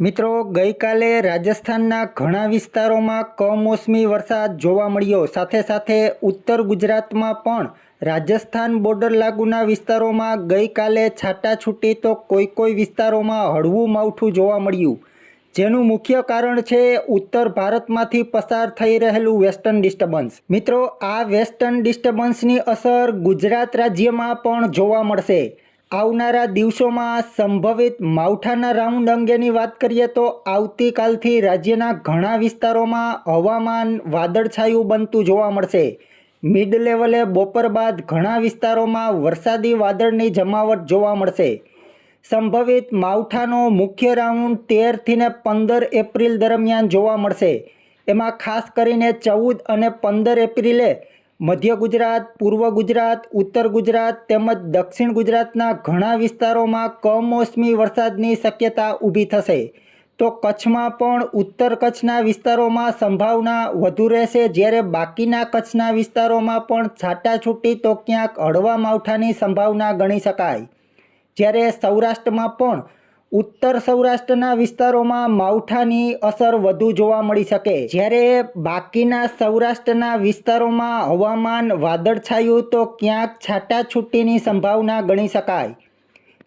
મિત્રો, ગઈકાલે રાજસ્થાનના ઘણા વિસ્તારોમાં કમોસમી વરસાદ જોવા મળ્યો. સાથે સાથે ઉત્તર ગુજરાતમાં પણ રાજસ્થાન બોર્ડર લાગુના વિસ્તારોમાં ગઈકાલે છાટાછૂટી તો કોઈ કોઈ વિસ્તારોમાં હળવું માવઠું જોવા મળ્યું. જેનું મુખ્ય કારણ છે ઉત્તર ભારતમાંથી પસાર થઈ રહેલું વેસ્ટર્ન ડિસ્ટર્બન્સ. મિત્રો, આ વેસ્ટર્ન ડિસ્ટર્બન્સની અસર ગુજરાત રાજ્યમાં પણ જોવા મળશે. આવનારા દિવસોમાં સંભવિત માવઠાના રાઉન્ડ અંગેની વાત કરીએ તો આવતીકાલથી રાજ્યના ઘણા વિસ્તારોમાં હવામાન વાદળછાયું બનતું જોવા મળશે. મિડ લેવલે બપોર બાદ ઘણા વિસ્તારોમાં વરસાદી વાદળની જમાવટ જોવા મળશે. સંભવિત માવઠાનો મુખ્ય રાઉન્ડ તેરથી ને પંદર એપ્રિલ દરમિયાન જોવા મળશે. એમાં ખાસ કરીને ચૌદ અને પંદર એપ્રિલે મધ્ય ગુજરાત, પૂર્વ ગુજરાત, ઉત્તર ગુજરાત તેમજ દક્ષિણ ગુજરાતના ઘણા વિસ્તારોમાં કમોસમી વરસાદની શક્યતા ઊભી થશે. તો કચ્છમાં પણ ઉત્તર કચ્છના વિસ્તારોમાં સંભાવના વધુ રહેશે. જ્યારે બાકીના કચ્છના વિસ્તારોમાં પણ છાટાછૂટી તો ક્યાંક હળવા માવઠાની સંભાવના ગણી શકાય. જ્યારે સૌરાષ્ટ્રમાં પણ ઉત્તર સૌરાષ્ટ્રના વિસ્તારોમાં માવઠાની અસર વધુ જોવા મળી શકે. જ્યારે બાકીના સૌરાષ્ટ્રના વિસ્તારોમાં હવામાન વાદળછાયું તો ક્યાંક છાટાછૂટીની સંભાવના ગણી શકાય.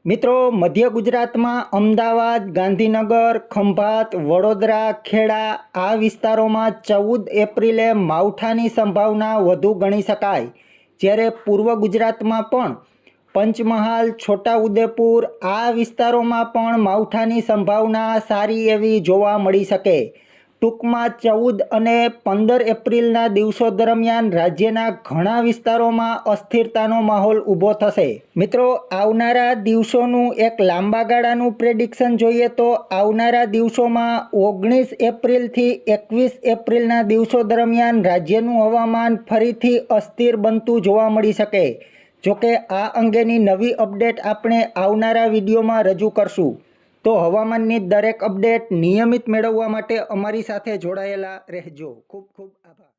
મિત્રો, મધ્ય ગુજરાતમાં અમદાવાદ, ગાંધીનગર, ખંભાત, વડોદરા, ખેડા આ વિસ્તારોમાં ચૌદ એપ્રિલે માવઠાની સંભાવના વધુ ગણી શકાય. જ્યારે પૂર્વ ગુજરાતમાં પણ પંચમહાલ, છોટાઉદેપુર આ વિસ્તારોમાં પણ માવઠાની સંભાવના સારી એવી જોવા મળી શકે. ટૂંકમાં ચૌદ અને પંદર એપ્રિલના દિવસો દરમિયાન રાજ્યના ઘણા વિસ્તારોમાં અસ્થિરતાનો માહોલ ઊભો થશે. મિત્રો, આવનારા દિવસોનું એક લાંબા ગાળાનું પ્રેડિક્શન જોઈએ તો આવનારા દિવસોમાં ઓગણીસ એપ્રિલથી એકવીસ એપ્રિલના દિવસો દરમિયાન રાજ્યનું હવામાન ફરીથી અસ્થિર બનતું જોવા મળી શકે. જોકે આ અંગેની નવી અપડેટ આપણે આવનારા વિડીયોમાં રજૂ કરશું. તો હવામાનની દરેક અપડેટ નિયમિત મેળવવા માટે અમારી સાથે જોડાયેલા રહેજો. ખૂબ ખૂબ આભાર.